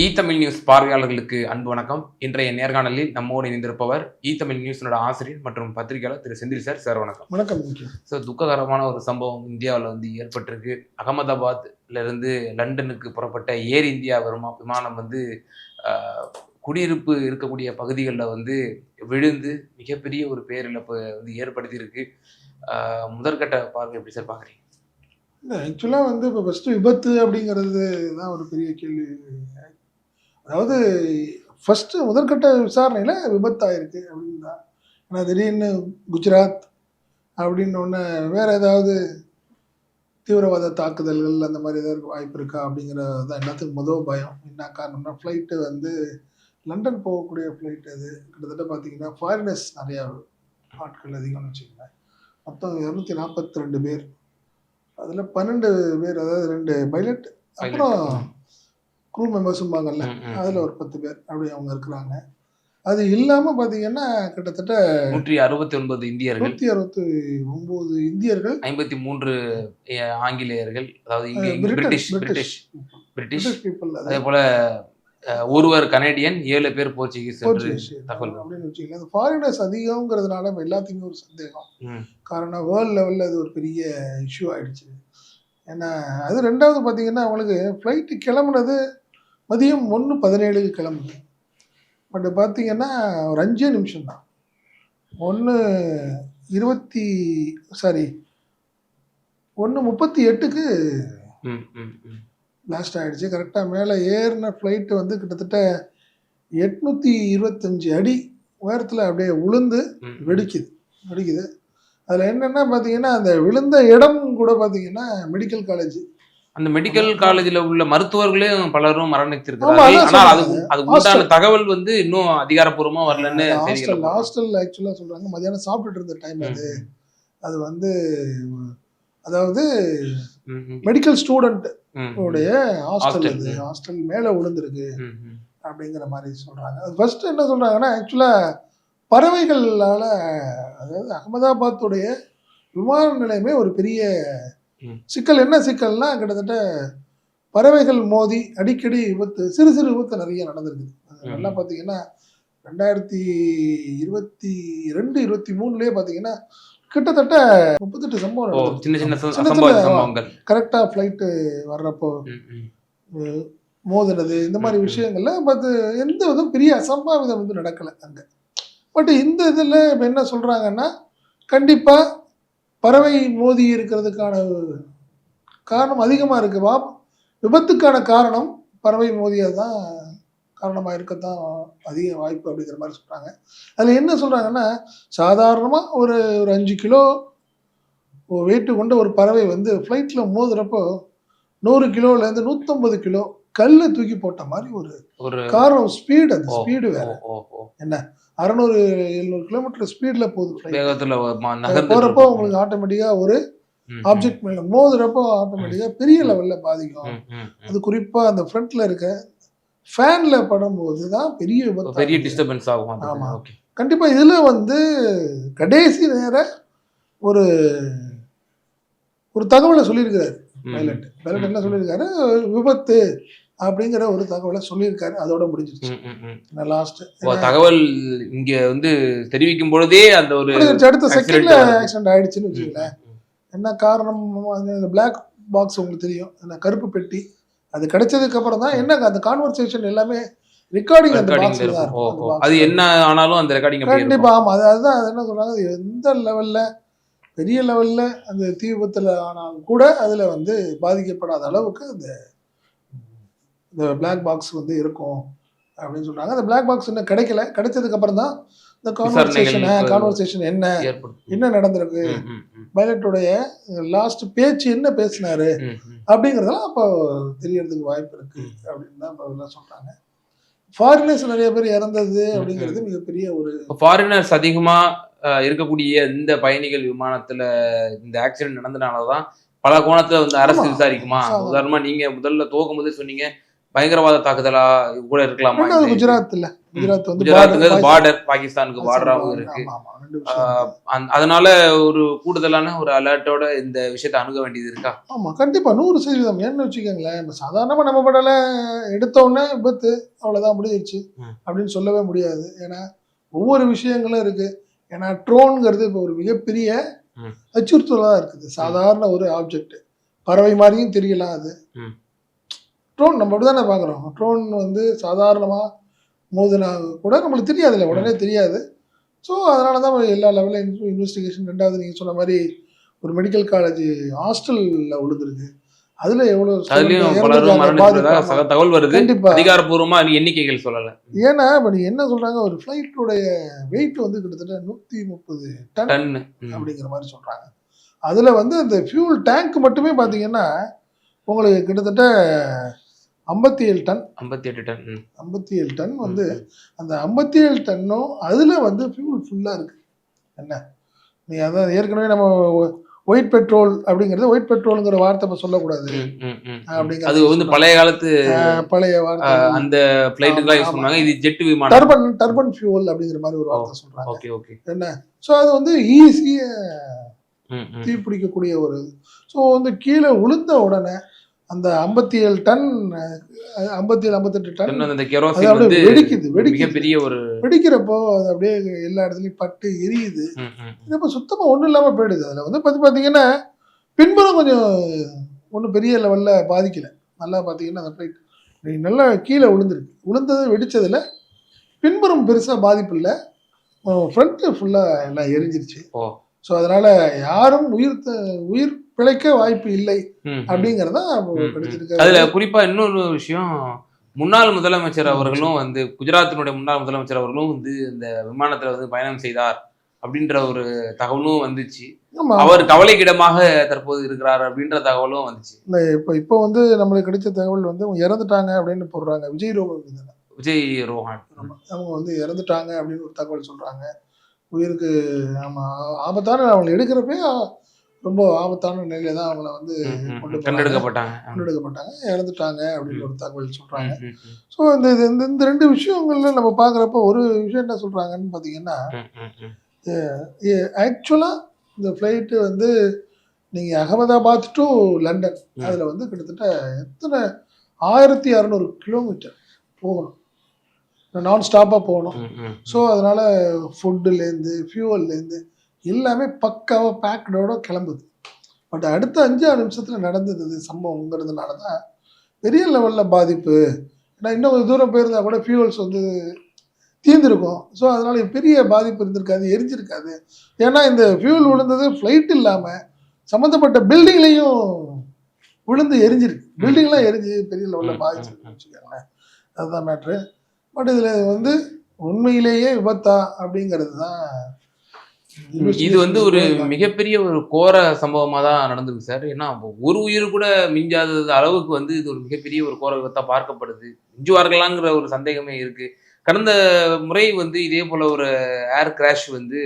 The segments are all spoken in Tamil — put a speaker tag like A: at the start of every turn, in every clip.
A: இ தமிழ் நியூஸ் பார்வையாளர்களுக்கு அன்பு வணக்கம். இன்றைய நேர்காணலில் நம்மோடு இணைந்திருப்பவர் இ தமிழ் நியூஸினோட ஆசிரியர் மற்றும் பத்திரிகையாளர் திரு செந்தில் சார். சார் வணக்கம்.
B: வணக்கம்
A: ஸோ துக்ககரமான ஒரு சம்பவம் இந்தியாவில் வந்து ஏற்பட்டிருக்கு. அகமதாபாத்ல இருந்து லண்டனுக்கு புறப்பட்ட ஏர் இந்தியா விமா விமானம் வந்து குடியிருப்பு இருக்கக்கூடிய பகுதிகளில் வந்து விழுந்து மிகப்பெரிய ஒரு பேரிழப்பு வந்து ஏற்படுத்தியிருக்கு. முதற்கட்ட பார்வை எப்படி சார் பார்க்குறீங்க?
B: ஆக்சுவலாக வந்து இப்போ ஃபஸ்ட்டு விபத்து அப்படிங்கிறது தான் ஒரு பெரிய கேள்வி. அதாவது ஃபஸ்ட்டு முதற்கட்ட விசாரணையில் விபத்து ஆயிருக்கு அப்படின்னு தான் ஏன்னா திடீர்னு குஜராத் அப்படின்னு ஒன்று வேறு ஏதாவது தீவிரவாத தாக்குதல்கள் அந்த மாதிரி ஏதாவது வாய்ப்பு இருக்கா அப்படிங்கிறது தான் எல்லாத்துக்கும் முதல் பயம். என்ன காரணம்னா ஃப்ளைட்டு வந்து லண்டன் போகக்கூடிய ஃப்ளைட் அது. கிட்டத்தட்ட பார்த்தீங்கன்னா ஃபாரினர்ஸ் நிறையா ஆட்கள் அதிகம்னு வச்சுக்கோங்களேன். மொத்தம் இரநூத்தி நாற்பத்தி ரெண்டு பேர். அதில் பன்னெண்டு பேர் அதாவது ரெண்டு பைலட் அப்புறம் க்ரூ மெம்பர்ஸும்பாங்கல்ல. அதில் ஒரு பத்து பேர் அப்படி அவங்க இருக்கிறாங்க. அது இல்லாமல் பார்த்தீங்கன்னா கிட்டத்தட்ட
A: நூற்றி அறுபத்தி ஒன்பது இந்தியர்கள்.
B: நூற்றி அறுபத்தி ஒம்பது இந்தியர்கள்.
A: ஐம்பத்தி மூன்று ஆங்கிலேயர்கள். அதாவது
B: பிரிட்டிஷ்
A: பிரிட்டிஷ் பிரிட்டிஷ்
B: பீப்புள்
A: அதே. போல ஒருவர் கனேடியன் ஏழு பேர் போர்ச்சுகீஸ் தகவல்.
B: அப்படின்னு வச்சுக்கலாம் ஃபாரினர்ஸ் அதிகங்கிறதுனால நம்ம எல்லாத்துக்குமே ஒரு சந்தேகம். காரணம் வேர்ல்டு லெவலில் அது ஒரு பெரிய இஷ்யூ ஆயிடுச்சு. ஏன்னா அது ரெண்டாவது பார்த்தீங்கன்னா அவங்களுக்கு ஃப்ளைட்டு கிளம்புனது மதியம் ஒன்று பதினேழுக்கு கிளம்புது பட் பார்த்தீங்கன்னா ஒரு அஞ்சே நிமிஷம் தான். ஒன்று இருபத்தி சாரி ஒன்று முப்பத்தி எட்டுக்கு. பிளாஸ்ட் ஆகிடுச்சு கரெக்டாக மேலே ஏறின ஃப்ளைட்டு வந்து கிட்டத்தட்ட எட்நூற்றி இருபத்தஞ்சி அடி உயரத்தில் அப்படியே உளுந்து. வெடிக்குது வெடிக்குது. அதில் என்னென்னா பார்த்தீங்கன்னா அந்த விழுந்த இடம் கூட பார்த்தீங்கன்னா மெடிக்கல் காலேஜ்
A: அந்த மெடிக்கல் காலேஜ்ல உள்ள மருத்துவர்களையும் பலரும் மரணித்திருக்கிறார்கள் ஆனால் அது. அது உண்டான. தகவல் வந்து இன்னும் அதிகாரப்பூர்வமா வரலன்னு
B: ஹாஸ்டல் ஹாஸ்டல் ஆக்சுவலாக சொல்கிறாங்க மதியானம் சாப்பிட்டுட்டு இருந்த டைம் அது அது வந்து அதாவது மெடிக்கல் ஸ்டூடெண்ட் உடைய ஹாஸ்டல். அது ஹாஸ்டல் மேலே விழுந்திருக்கு. அப்படிங்கிற மாதிரி சொல்கிறாங்க அது ஃபர்ஸ்ட் என்ன சொல்கிறாங்கன்னா ஆக்சுவலாக பறவைகளால் அதாவது அகமதாபாத்துடைய விமான நிலையமே ஒரு பெரிய. சிக்கல் என்ன சிக்கல்னா கிட்டத்தட்ட பறவைகள் மோதி அடிக்கடி விபத்து சிறு சிறு விபத்து நிறைய நடந்திருக்குது. நல்லா பார்த்தீங்கன்னா ரெண்டாயிரத்தி இருபத்தி ரெண்டு இருபத்தி மூணுலேயே பார்த்தீங்கன்னா கிட்டத்தட்ட முப்பத்தெட்டு சம்பவம்
A: சின்ன சின்ன
B: கரெக்டாக ஃப்ளைட்டு வர்றப்போ மோதினது இந்த மாதிரி. விஷயங்கள்ல பட் எந்த விதம் பெரிய அசம்பாவிதம் வந்து நடக்கலை அங்கே. பட் இந்த இதில் இப்போ என்ன சொல்கிறாங்கன்னா கண்டிப்பாக பறவை மோதி இருக்கிறதுக்கான காரணம் அதிகமாக இருக்கு. வா விபத்துக்கான காரணம் பறவை மோதியது தான் காரணமாக இருக்கத்தான் அதிக வாய்ப்பு அப்படிங்கிற மாதிரி சொல்கிறாங்க அதில் என்ன சொல்கிறாங்கன்னா சாதாரணமாக ஒரு ஒரு அஞ்சு கிலோ வெயிட்டு கொண்ட ஒரு பறவை வந்து ஃப்ளைட்டில் மோதுறப்போ நூறு கிலோலேருந்து நூற்றம்பது கிலோ கல்லை தூக்கி போட்ட மாதிரி ஒரு
A: ஒரு
B: காரணம் ஸ்பீடு அந்த ஸ்பீடு வேற.
A: ஓ.
B: அறநூறு எழுநூறு கிலோமீட்டர் ஸ்பீடில் போகுது.
A: வேகத்துல
B: போகிறப்போ உங்களுக்கு ஆட்டோமேட்டிக்காக ஒரு. ஆப்ஜெக்ட் மேலே மோதுறப்போ ஆட்டோமேட்டிக்காக பெரிய லெவலில் பாதிக்கும். அது குறிப்பாக அந்த ஃப்ரண்ட்ல இருக்க ஃபேனில் படும்போது தான் பெரிய விபத்து
A: பெரிய. டிஸ்டர்பன்ஸ் ஆகும் அந்த
B: ஆமா.
A: ஓகே
B: கண்டிப்பா இதுல வந்து கடைசி நேர ஒரு ஒரு தகவலை சொல்லியிருக்கிறாரு பைலட் பைலட் என்ன. சொல்லியிருக்காரு விபத்து அப்படிங்கிற ஒரு தகவலை சொல்லியிருக்காரு. அதோட முடிஞ்சிருச்சு. லாஸ்ட்
A: தகவல் இங்க வந்து தெரிவிக்கும் பொழுதே அந்த ஒரு
B: அடுத்த செகண்ட்ல. ஆக்சிடென்ட் ஆயிடுச்சுன்னு
A: ம்,
B: என்ன காரணம்? அந்த பிளாக் பாக்ஸ் உங்களுக்கு தெரியும். அந்த கருப்பு பெட்டி. அது கிடைச்சதுக்கு அப்புறம் தான் என்ன அந்த கான்வர்சேஷன் எல்லாமே ரெக்கார்டிங் அந்த பாக்ஸ்ல தான்
A: அது. என்ன ஆனாலும் அந்த ரெக்கார்டிங்
B: கண்டிப்பா ஆமா. அது அதுதான் அது என்ன சொல்றாங்க? அது எந்த லெவல்ல பெரிய லெவல்ல அந்த தீ விபத்துல ஆனாலும் கூட அதுல வந்து பாதிக்கப்படாத அளவுக்கு அந்த இந்த பிளாக் பாக்ஸ் வந்து இருக்கும் அப்படின்னு சொல்றாங்க. அந்த பிளாக் பாக்ஸ் இன்னும் கிடைக்கல. கிடைச்சதுக்கு அப்புறம் தான் இந்த கான்வர்சேஷன் கான்வர்சேஷன் என்ன என்ன நடந்திருக்கு? பைலட்டுடைய லாஸ்ட் பேச்சு என்ன பேசினாரு. அப்படிங்கிறதெல்லாம் அப்போ தெரியறதுக்கு வாய்ப்பு இருக்கு அப்படின்னு தான் இப்போ சொல்றாங்க. ஃபாரினர்ஸ் நிறைய பேர் இறந்தது அப்படிங்கிறது மிகப்பெரிய ஒரு
A: ஃபாரினர்ஸ் அதிகமா அஹ், இருக்கக்கூடிய இந்த பயணிகள் விமானத்துல இந்த ஆக்சிடென்ட் நடந்தனாலதான் பல கோணத்துல வந்து அரசு. விசாரிக்குமா. உதாரணமா நீங்க முதல்ல துவக்கும் போதே சொன்னீங்க பயங்கரவாத தாக்குதலா கூட இருக்கலாமா இந்த-
B: குஜராத் வந்து
A: பார்டர் பாகிஸ்தானுக்கு பார்டராகவும் இருக்கு. அதனால ஒரு கூடுதலான ஒரு அலர்ட்டோட இந்த விஷயத்தை அணுக வேண்டியது இருக்கா?
B: ஆமா கண்டிப்பா நூறு சதவீதம். ஏன்னு வச்சுக்கோங்களேன் சாதாரணமா நம்ம படல எடுத்த உடனே விபத்து அவ்வளவுதான் முடிஞ்சிருச்சு. அப்படின்னு சொல்லவே முடியாது. ஏன்னா ஒவ்வொரு விஷயங்களும் இருக்கு. ஏன்னா ட்ரோன்ங்கிறது இப்போ ஒரு மிகப்பெரிய
A: ம்.
B: அச்சுறுத்தலாக இருக்குது. சாதாரண ஒரு ஆப்ஜெக்ட் பறவை மாதிரியும் தெரியலாம் அது. ட்ரோன் நம்ம அப்படி தானே பார்க்குறோம். ட்ரோன் வந்து சாதாரணமாக மோதினா கூட நம்மளுக்கு தெரியாதுல்ல. உடனே தெரியாது. ஸோ அதனால தான் எல்லா லெவலில் இன்வெஸ்டிகேஷன் ரெண்டாவது நீங்கள் சொன்ன மாதிரி ஒரு மெடிக்கல் காலேஜ் ஹாஸ்டலில் விழுந்திருக்கு அதில் எவ்வளோ
A: தகவல் வருது. அதிகாரப்பூர்வமா எண்ணிக்கைகள் சொல்லல.
B: ஏன்னா இப்போ நீ என்ன சொல்கிறாங்க ஒரு ஃப்ளைட்டோடைய வெயிட் வந்து கிட்டத்தட்ட நூற்றி முப்பது டன் அப்படிங்கிற மாதிரி சொல்கிறாங்க அதில் வந்து அந்த ஃபியூல் டேங்க் மட்டுமே பார்த்தீங்கன்னா உங்களுக்கு கிட்டத்தட்ட ஐம்பத்தி ஏழு டன்.
A: ஐம்பத்தி எட்டு டன்.
B: ஐம்பத்தி ஏழு டன் வந்து அந்த ஐம்பத்தி ஏழு டன்னும் அதில் வந்து ஃபியூல் ஃபுல்லாக இருக்கு. என்ன? நீ அதான் ஏற்கனவே நம்ம ஒயிட் பெட்ரோல் அப்படிங்கிறது ஒயிட் பெட்ரோலுங்கிற வார்த்தை இப்போ சொல்லக்கூடாது.
A: ம், ம், ம், ம்.
B: அப்படிங்கிற
A: அது வந்து பழைய காலத்து
B: பழைய வார்த்தை.
A: அந்த பிளைட்டுக்கெல்லாம் யூஸ்
B: ஆமா.
A: பண்ணுவாங்க. இது ஜெட் விமானம்.
B: டர்பன் டர்பன் ஃபியூல் அப்படிங்கிற மாதிரி ஒரு வார்த்தை சொல்கிறாங்க
A: ஓகே ஓகே.
B: என்ன? ஸோ அது வந்து ஈஸியாக
A: ம்.
B: தீப்பிடிக்கக்கூடிய ஒரு ஸோ வந்து கீழே விழுந்த உடனே அந்த ஐம்பத்தி ஏழு டன் ஐம்பத்தி ஏழு ஐம்பத்தெட்டு டன்
A: அந்த கெரோசின் வந்து
B: வெடிக்குது வெடிக்குது.
A: மிகப்பெரிய ஒரு
B: வெடிக்கிறப்போ அது அப்படியே எல்லா இடத்துலையும் பட்டு எரியுது. இது இப்போ சுத்தமாக ஒன்றும் இல்லாமல் போயிடுது. அதில் வந்து பார்த்து பார்த்தீங்கன்னா பின்புறம் கொஞ்சம் ஒன்றும் பெரிய லெவலில் பாதிக்கல. நல்லா பார்த்தீங்கன்னா அந்த ஃப்ளைட் நல்லா கீழே விழுந்திருக்கு விழுந்தது வெடிச்சதுல பின்புறம் பெருசாக பாதிப்பு இல்லை. ஃப்ரண்ட்டு ஃபுல்லாக எல்லாம் எரிஞ்சிருச்சு. ஸோ அதனால யாரும் உயிர் உயிர் பிழைக்க வாய்ப்பு இல்லை. அப்படிங்கிறதா
A: அதுல குறிப்பா இன்னொரு விஷயம் முன்னாள் முதலமைச்சர் அவர்களும் வந்து குஜராத்தினுடைய முன்னாள் முதலமைச்சர் அவர்களும் வந்து இந்த விமானத்துல வந்து பயணம் செய்தார் அப்படின்ற ஒரு தகவலும் வந்துச்சு. அவர் கவலைக்கிடமாக தற்போது இருக்கிறார் அப்படின்ற தகவலும் வந்துச்சு.
B: இல்லை இப்போ இப்போ வந்து நம்மளுக்கு கிடைச்ச தகவல் வந்து அவங்க இறந்துட்டாங்க அப்படின்னு போடுறாங்க. விஜய் தானே
A: விஜய் ரோஹான்.
B: அவங்க வந்து இறந்துட்டாங்க அப்படின்னு ஒரு தகவல் சொல்றாங்க. உயிருக்கு ஆமா ஆபத்தான அவங்களை எடுக்கிறப்பே ரொம்ப ஆபத்தான நிலையில தான் அவங்கள வந்து.
A: கண்டெடுக்கப்பட்டாங்க.
B: கொண்டெடுக்கப்பட்டாங்க. இறந்துட்டாங்க அப்படின்னு ஒரு தகவல் சொல்றாங்க. ஸோ இந்த இது- இந்த இந்த ரெண்டு விஷயங்கள்ல நம்ம பார்க்குறப்ப ஒரு விஷயம் என்ன சொல்றாங்கன்னு பார்த்தீங்கன்னா. ஆக்சுவலாக இந்த ஃப்ளைட்டு வந்து நீங்கள் அகமதாபாத் டு லண்டன். அதில் வந்து கிட்டத்தட்ட எத்தனை ஆயிரத்தி அறநூறு கிலோமீட்டர் போகணும். நான் ஸ்டாப்பாக போகணும். ஸோ அதனால் ஃபுட்டுலேருந்து ஃபியூவல்லேருந்து எல்லாமே பக்காவாக பேக்கடோட கிளம்புது. பட் அடுத்த அஞ்சாறு நிமிஷத்தில் நடந்தது சம்பவங்கிறதுனால தான் பெரிய லெவலில் பாதிப்பு. ஏன்னா இன்னும் கொஞ்சம் தூரம் போயிருந்தா கூட ஃபியூவல்ஸ் வந்து தீர்ந்துருக்கும். ஸோ அதனால பெரிய பாதிப்பு இருந்திருக்காது எரிஞ்சிருக்காது. ஏன்னா இந்த ஃபியூல் விழுந்தது ஃப்ளைட் இல்லாமல் சம்மந்தப்பட்ட பில்டிங்லேயும் விழுந்து எரிஞ்சிருக்கு. பில்டிங்லாம் எரிஞ்சு பெரிய லெவலில் பாதிச்சிருக்குன்னு வச்சுக்கோங்களேன். அதுதான் மேட்ரு பட் இதில் வந்து உண்மையிலேயே விபத்தா அப்படிங்கிறது தான்
A: இது வந்து ஒரு மிகப்பெரிய ஒரு கோர சம்பவமா தான் நடந்திருக்கு சார். ஏன்னா ஒரு உயிர் கூட மிஞ்சாதது அளவுக்கு வந்து இது ஒரு மிகப்பெரிய ஒரு கோர விபத்தா பார்க்கப்படுது. மிஞ்சுவார்களாங்கிற ஒரு சந்தேகமே இருக்கு. கடந்த முறை வந்து இதே போல ஒரு ஏர் கிராஷ் வந்து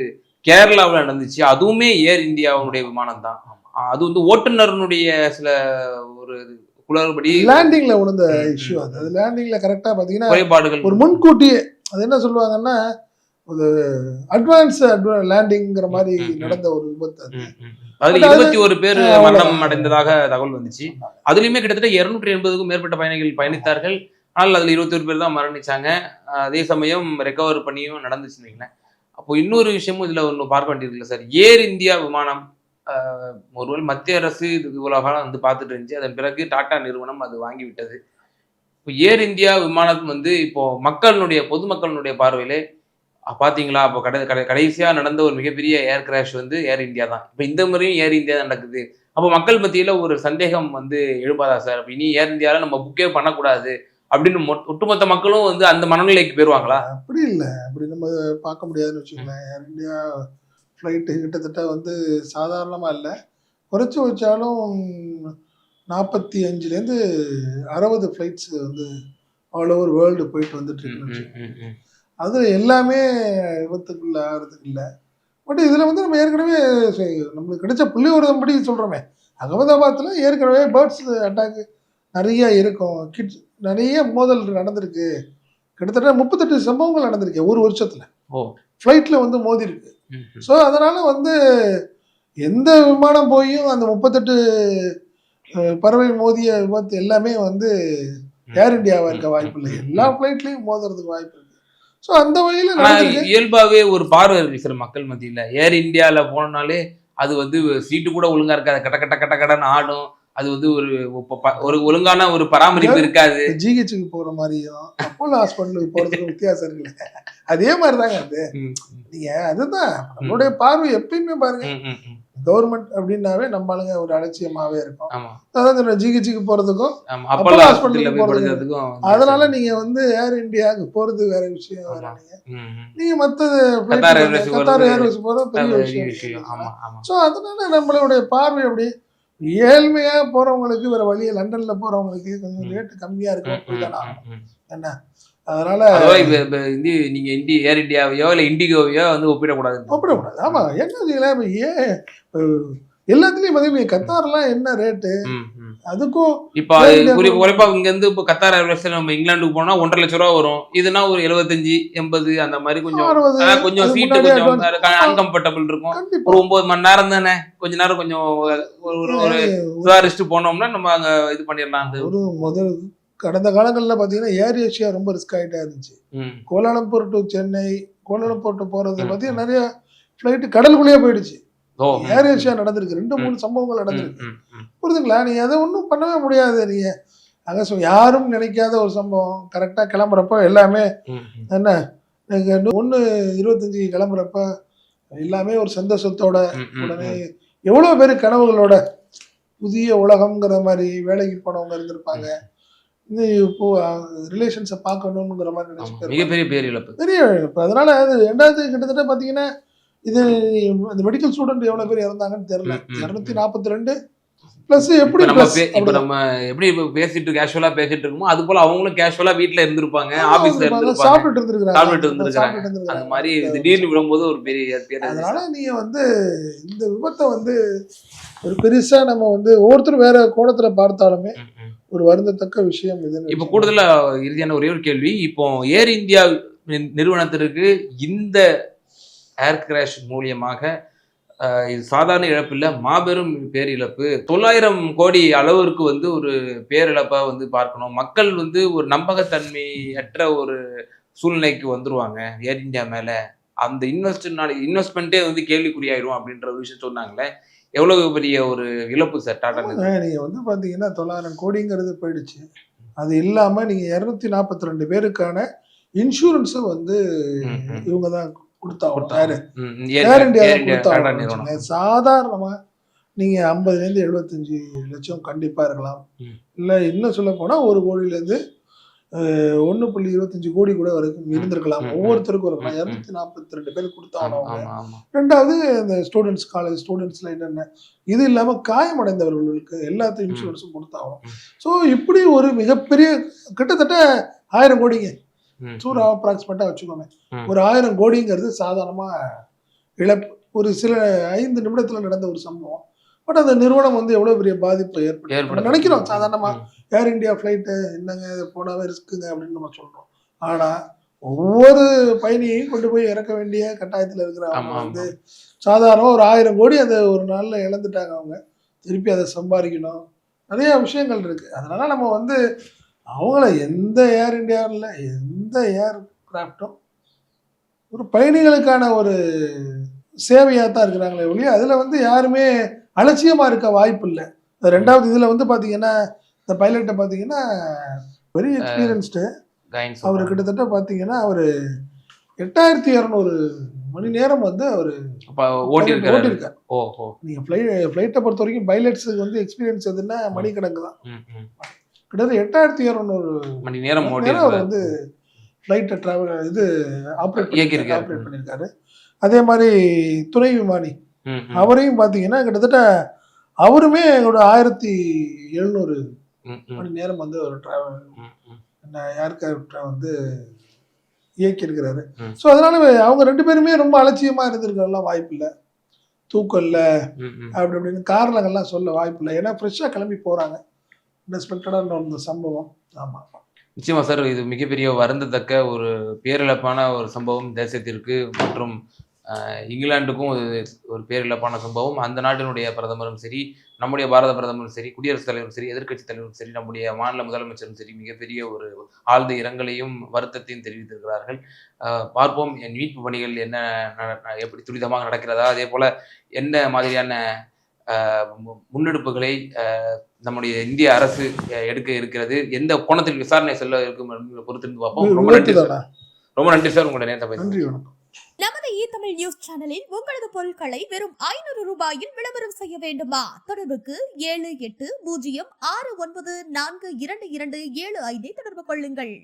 A: கேரளாவில் நடந்துச்சு. அதுவுமே ஏர் இந்தியாவுடைய விமானம் தான். அது வந்து ஓட்டுநருடைய சில ஒரு குளறுபடி.
B: லேண்டிங்ல
A: ம்,
B: இஷ்யூ அது. லேண்டிங்ல கரெக்டா பாத்தீங்கன்னா
A: குறைபாடுகள்.
B: ஒரு முன்கூட்டியே அது என்ன சொல்லுவாங்கன்னா ஒரு அட்வான்ஸ் லேண்டிங்கிற மாதிரி. நடந்த ஒரு விபத்து.
A: அதுல இருபத்தி ஒரு பேர் மரணம். அடைந்ததாக தகவல் வந்துச்சு. அதுலயுமே கிட்டத்தட்ட இருநூற்றி எண்பதுக்கும் மேற்பட்ட பயணிகள் பயணித்தார்கள். ஆனால் அதுல இருபத்தி ஒரு பேர் தான் மரணிச்சாங்க. அதே சமயம் ரெக்கவர் பண்ணியும் நடந்துச்சுன்னு வைங்களேன். அப்போ இன்னொரு விஷயமும் இதுல ஒன்று பார்க்க வேண்டியிருக்குல்ல சார். ஏர் இந்தியா விமானம் ஒருவேளை மத்திய அரசு இது இவ்வளவு காலம் வந்து பார்த்துட்டு இருந்துச்சு. அதன் பிறகு டாடா நிறுவனம் அது வாங்கி விட்டது. இப்போ ஏர் இந்தியா விமானம் வந்து இப்போ மக்களுடைய பொதுமக்களுடைய பார்வையிலே அஹ், பாத்தீங்களா? அப்போ கடை கடை கடைசியா நடந்த ஒரு மிகப்பெரிய ஏர் கிராஷ் வந்து ஏர் இந்தியா தான். இப்போ இந்த முறையும் ஏர் இந்தியா தான் நடக்குது. அப்போ மக்கள் மத்தியில ஒரு சந்தேகம் வந்து எழுப்பாதா சார் அப்ப இனி ஏர் இந்தியால நம்ம புக்கே பண்ணக்கூடாது அப்படின்னு ஒட்டுமொத்த மக்களும் வந்து அந்த மனநிலைக்கு போயிருவாங்களா?
B: அப்படி இல்லை. அப்படி நம்ம பார்க்க முடியாதுன்னு வச்சுக்கோங்களேன். ஏர் இந்தியா ஃப்ளைட்டு கிட்டத்தட்ட வந்து சாதாரணமாக இல்லை. குறைச்சி வச்சாலும் நாற்பத்தி அஞ்சுலேருந்து அறுபது ஃப்ளைட்ஸ் வந்து ஆல் ஓவர் வேர்ல்டு போயிட்டு வந்துட்டு இருக்குன்னு அது எல்லாமே விபத்துக்குள்ள ஆகிறதுக்கு இல்லை. பட் இதில் வந்து நம்ம ஏற்கனவே நம்மளுக்கு கிடைச்ச புள்ளி படி சொல்கிறோமே அகமதாபாத்தில் ஏற்கனவே பேர்ட்ஸ் அட்டாக்கு நிறைய இருக்கும். கிட்ஸ் நிறைய மோதல் நடந்திருக்கு. கிட்டத்தட்ட முப்பத்தெட்டு சம்பவங்கள் நடந்திருக்கு ஒரு வருஷத்துல. ஃப்ளைட்டில் வந்து மோதி இருக்கு. ஸோ அதனால வந்து எந்த விமானம் போயும் அந்த முப்பத்தெட்டு பறவை மோதிய விபத்து எல்லாமே வந்து ஏர் இந்தியாவா இருக்க வாய்ப்பு இல்லை. எல்லா ஃப்ளைட்லயும் மோதுறதுக்கு வாய்ப்பு ஸோ அந்த வகையில
A: இயல்பாவே ஒரு பார்வை இருக்கு சில மக்கள் மத்தியில. ஏர் இந்தியால போனனாலே அது வந்து சீட்டு கூட ஒழுங்கா இருக்காது. கட்ட கட்ட கட்ட கடன்னு ஆடும். அது வந்து ஒரு ஒரு ஒழுங்கான ஒரு பராமரிப்பு இருக்காது.
B: ஜிஹெச்சுக்கு போற மாதிரியும் அப்போலோ ஹாஸ்பிட்டலுக்கு போறதுக்கும் வித்தியாசம் இருக்குல்ல. அதே மாதிரி தாங்க அது.
A: ம்,
B: நீங்க அதுதான். நம்மளுடைய பார்வை எப்பயுமே பாருங்க. கவர்மெண்ட் அப்படின்னாவே நம்ம ஆளுங்க ஒரு அலட்சியமாவே இருக்கும். அதான் ஜிஹெச்சுக்கு போறதுக்கும் அப்போலோ
A: வந்து
B: அதனால நீங்க வந்து ஏர் இந்தியாவுக்கு போறது வேற விஷயம். நீங்க. மத்தது
A: கத்தார் ஏர்வேஸ் போறது
B: பெரிய விஷயம். ஸோ அதனால நம்மளுடைய பார்வை அப்படி ஏழ்மையா போறவங்களுக்கு வேற வழியே லண்டன்ல போறவங்களுக்கு கொஞ்சம். ரேட்டு கம்மியா
A: ம்,
B: இருக்கும். என்ன? அதனால
A: இப்ப இந்தி நீங்க இந்தி ஏர் இந்தியாவையோ இல்ல இண்டிகோவையோ வந்து ஒப்பிடக்கூடாது.
B: ஒப்பிடக்கூடாது. ஆமா என்ன இப்ப ஏன் எல்லாத்துலயும் பார்த்தீங்கன்னா கத்தார்லாம் என்ன ரேட்டு. அதுக்கும்
A: இப்ப குறிப்பா இங்க இருந்து இப்ப கத்தார் ஏர்வேஸ்ல நம்ம இங்கிலாந்துக்கு போனா ஒன்றரை லட்ச ரூபா வரும். இதுனா ஒரு எழுபத்தஞ்சு எண்பது அந்த மாதிரி கொஞ்சம் கொஞ்சம் சீட்டு கொஞ்சம் அன்கம்ஃபர்டபுள் இருக்கும். ஒரு ஒன்பது மணி நேரம் தானே? கொஞ்ச நேரம் கொஞ்சம் ஒரு ஒரு- சுதாரிச்சுட்டு போனோம்னா நம்ம அங்க இது பண்ணிடலாம்
B: ஒரு முதல் கடந்த காலங்களில் பார்த்தீங்கன்னா ஏர் ஏஷியா ரொம்ப ரிஸ்க் ஆகிட்டே இருந்துச்சு. Kuala Lumpur to Chennai Kuala Lumpur to போகிறது பார்த்தீங்கன்னா நிறைய ஃப்ளைட்டு கடலுக்குள்ளேயே போயிடுச்சு. ஏர் ஏஷியா நடந்திருக்கு. ரெண்டு மூணு சம்பவங்கள் நடந்திருக்கு. புரியுதுங்களா நீ அதை ஒன்றும் பண்ணவே முடியாது அங்கே சொ யாரும் நினைக்காத ஒரு சம்பவம். கரெக்டாக கிளம்புறப்ப எல்லாமே. என்ன? ஒன்று இருபத்தஞ்சி கிளம்புறப்ப எல்லாமே ஒரு சந்தோஷத்தோட உடனே. எவ்வளோ பேர் கனவுகளோட புதிய உலகம்ங்கிற மாதிரி வேலைக்கு போனவங்க இருந்திருப்பாங்க. இன்னும் இப்போ ரிலேஷன்ஸை பார்க்கணுங்கிற மாதிரி நினைச்சு
A: மிகப்பெரிய பேரிழப்பு.
B: பெரிய இப்போ அதனால அது ரெண்டாவது கிட்டத்தட்ட பார்த்தீங்கன்னா இது இந்த மெடிக்கல் ஸ்டூடெண்ட் எவ்வளோ பேர் இறந்தாங்கன்னு தெரியல இரநூத்தி நாற்பத்தி ரெண்டு ப்ளஸ் எப்படி
A: இப்ப நம்ம எப்படி இப்ப பேசிட்டு கேஷுவலா பேசிட்டு இருக்கோமோ அது போல அவங்களும் கேஷுவலா வீட்ல இருந்திருப்பாங்க ஆபீஸ்ல
B: இருந்திருப்பாங்க, சாப்பிட்டுட்டு இருந்திருக்காங்க
A: சாப்பிட்டுட்டு இருந்திருக்காங்க. அந்த. மாதிரி திடீர்னு விடும்போது ஒரு பெரிய பேர்
B: அதனால நீங்க வந்து இந்த விபத்தை வந்து ஒரு பெருசா நம்ம வந்து ஒவ்வொருத்தரும் வேற கோணத்துல பார்த்தாலுமே. ஒரு வருந்தத்தக்க விஷயம் இதுன்னு
A: இப்ப. கூடுதலா இறுதியான ஒரே ஒரு கேள்வி இப்போ ஏர் இந்தியா நிறுவனத்திற்கு இந்த ஏர் கிராஷ் மூலியமாக இது சாதாரண இழப்பு இல்ல மாபெரும் பேரிழப்பு. தொள்ளாயிரம் கோடி அளவிற்கு வந்து ஒரு பேரிழப்பா வந்து பார்க்கணும். மக்கள் வந்து ஒரு நம்பகத்தன்மையற்ற ஒரு சூழ்நிலைக்கு வந்துருவாங்க ஏர் இந்தியா மேல. அந்த இன்வெஸ்ட் இன்வெஸ்ட்மெண்ட்டே வந்து கேள்விக்குறியாயிரும் அப்படின்ற ஒரு விஷயம் சொன்னாங்களே. எவ்வளவு பெரிய ஒரு இழப்பு சார் டாடா
B: ஆமாங்க, நீங்க வந்து பாத்தீங்கன்னா தொள்ளாயிரம் கோடிங்கிறது போயிடுச்சு. அது இல்லாம நீங்க இருநூத்தி நாற்பத்தி ரெண்டு பேருக்கான இன்சூரன்ஸும் வந்து. இவங்க தான் கொடுத்தாங்க
A: கொடுத்தாங்க.
B: கொடுத்தாங்க. சாதாரணமா நீங்க ஐம்பதுல இருந்து எழுபத்தஞ்சு லட்சம் கண்டிப்பா இருக்கலாம். இல்ல இன்னும் சொல்ல போனா ஒரு இருந்து ஒன்னு புள்ளி இருபத்தஞ்சு கோடி கூட வரைக்கும் இருந்திருக்கலாம். ஒவ்வொருத்தருக்கும் இருக்கலாம்
A: ம்.
B: இருநூத்தி நாற்பத்தி ரெண்டு பேர் கொடுத்தாங்க ரெண்டாவது இந்த ஸ்டூடெண்ட்ஸ் காலேஜ் ஸ்டூடெண்ட்ஸ்ல என்னென்ன இது இல்லாம காயமடைந்தவர்களுக்கு எல்லாத்தையும். இன்சூரன்ஸும் கொடுத்தாகணும்
A: ம்.
B: ஸோ இப்படி ஒரு மிகப்பெரிய கிட்டத்தட்ட ஆயிரம் கோடிங்க
A: ம்,
B: சூர் அப்ராக்சிமேட்டா வச்சுக்கோங்க. ஒரு ஆயிரம் கோடிங்கிறது சாதாரணமா இழப்பு ஒரு சில ஐந்து நிமிடத்துல நடந்த ஒரு சம்பவம். பட் அந்த நிறுவனம் வந்து எவ்வளவு பெரிய பாதிப்பை. நம்ம நினைக்கிறோம். சாதாரணமா
A: ம்.
B: ஏர் இந்தியா ஃப்ளைட்டு என்னங்க போனாவே ரிஸ்க்குங்க அப்படின்னு நம்ம சொல்றோம். ஆனா ஒவ்வொரு பயணியையும் கொண்டு போய் இறக்க வேண்டிய கட்டாயத்துல இருக்கிற அவங்க வந்து சாதாரண ஒரு ஆயிரம் கோடி அதை ஒரு நாள்ல இழந்துட்டாங்க அவங்க. திருப்பி அதை சம்பாதிக்கணும். நிறைய விஷயங்கள் இருக்கு. அதனால நம்ம வந்து அவங்கள எந்த ஏர் இந்தியாவில் எந்த ஏர் கிராஃப்டும் ஒரு பயணிகளுக்கான ஒரு சேவையாக தான் இருக்கிறாங்களே ஒழிய அதில் வந்து யாருமே அலட்சியமாக இருக்க வாய்ப்பு இல்லை. ரெண்டாவது இதில் வந்து பார்த்தீங்கன்னா இந்த பைலட்டை பார்த்தீங்கன்னா வெரி எக்ஸ்பீரியன்ஸ்டு அவர் கிட்டத்தட்ட பார்த்தீங்கன்னா அவர் எட்டாயிரத்தி இரநூறு மணி நேரம் வந்து அவர் ஓட்டியிருக்கார்.
A: ஓ
B: நீங்கள் ஃப்ளை ஃப்ளைட்டை பொறுத்த வரைக்கும் பைலட்ஸுக்கு வந்து எக்ஸ்பீரியன்ஸ் எதுன்னா மணிக்கணக்கு தான். கிட்டத்தட்ட எட்டாயிரத்தி இரநூறு
A: மணி நேரம்
B: அவர். வந்து ஃப்ளைட்டை ட்ராவல் இது ஆப்ரேட்
A: இயக்கியிருக்காரு.
B: ஆப்ரேட் பண்ணியிருக்காரு அதே மாதிரி துணை விமானி. அவரையும் பார்த்தீங்கன்னா கிட்டத்தட்ட அவருமே ஒரு ஆயிரத்தி எழுநூறு. மணி நேரம் வந்து ஒரு டிராவல். ஏர்கிராஃப்டை வந்து இயக்கியிருக்கிறாரு. ஸோ அதனால அவங்க ரெண்டு பேருமே ரொம்ப அலட்சியமா இருந்திருக்கலாம் வாய்ப்பு இல்லை தூக்கம் இல்லை. அப்படி அப்படின்னு காரணங்கள்லாம் சொல்ல வாய்ப்பு இல்லை ஏன்னா ஃப்ரெஷ்ஷாக கிளம்பி போகிறாங்க அன்எக்ஸ்பெக்டடாக நடந்த சம்பவம். ஆமாம்
A: நிச்சயமா சார் இது மிகப்பெரிய வருந்தத்தக்க ஒரு பேரிழப்பான ஒரு சம்பவம் தேசத்திற்கு மற்றும் இங்கிலாந்துக்கும் ஒரு பேரிழப்பான சம்பவம். அந்த நாட்டினுடைய பிரதமரும் சரி நம்முடைய பாரத பிரதமரும் சரி குடியரசுத் தலைவரும் சரி எதிர்க்கட்சித் தலைவரும் சரி நம்முடைய மாநில முதலமைச்சரும் சரி மிகப்பெரிய ஒரு ஆழ்ந்த இரங்கலையும் வருத்தத்தையும் தெரிவித்திருக்கிறார்கள். பார்ப்போம் என் மீட்பு பணிகள் என்ன ந- எப்படி துரிதமாக நடக்கிறதா? அதே போல் என்ன மாதிரியான மு- முன்னெடுப்புகளை நம்முடைய இந்திய அரசு எடுக்க இருக்கிறது. எந்த கோணத்தில் விசாரணை செல்ல இருக்கும் பொறுத்திருந்து பார்ப்போம். ரொம்ப நன்றி சார். ரொம்ப நன்றி சார். உங்களுடைய நேரத்தை
B: நன்றி வணக்கம்.
C: நமது இ தமிழ் நியூஸ் சேனலில் உங்களது பொருட்களை வெறும் ஐநூறு ரூபாயில் விளம்பரம் செய்ய வேண்டுமா? தொடர்புக்கு ஏழு எட்டு பூஜ்ஜியம் ஆறு ஒன்பது நான்கு இரண்டு இரண்டு ஏழு ஐந்தை தொடர்பு கொள்ளுங்கள்.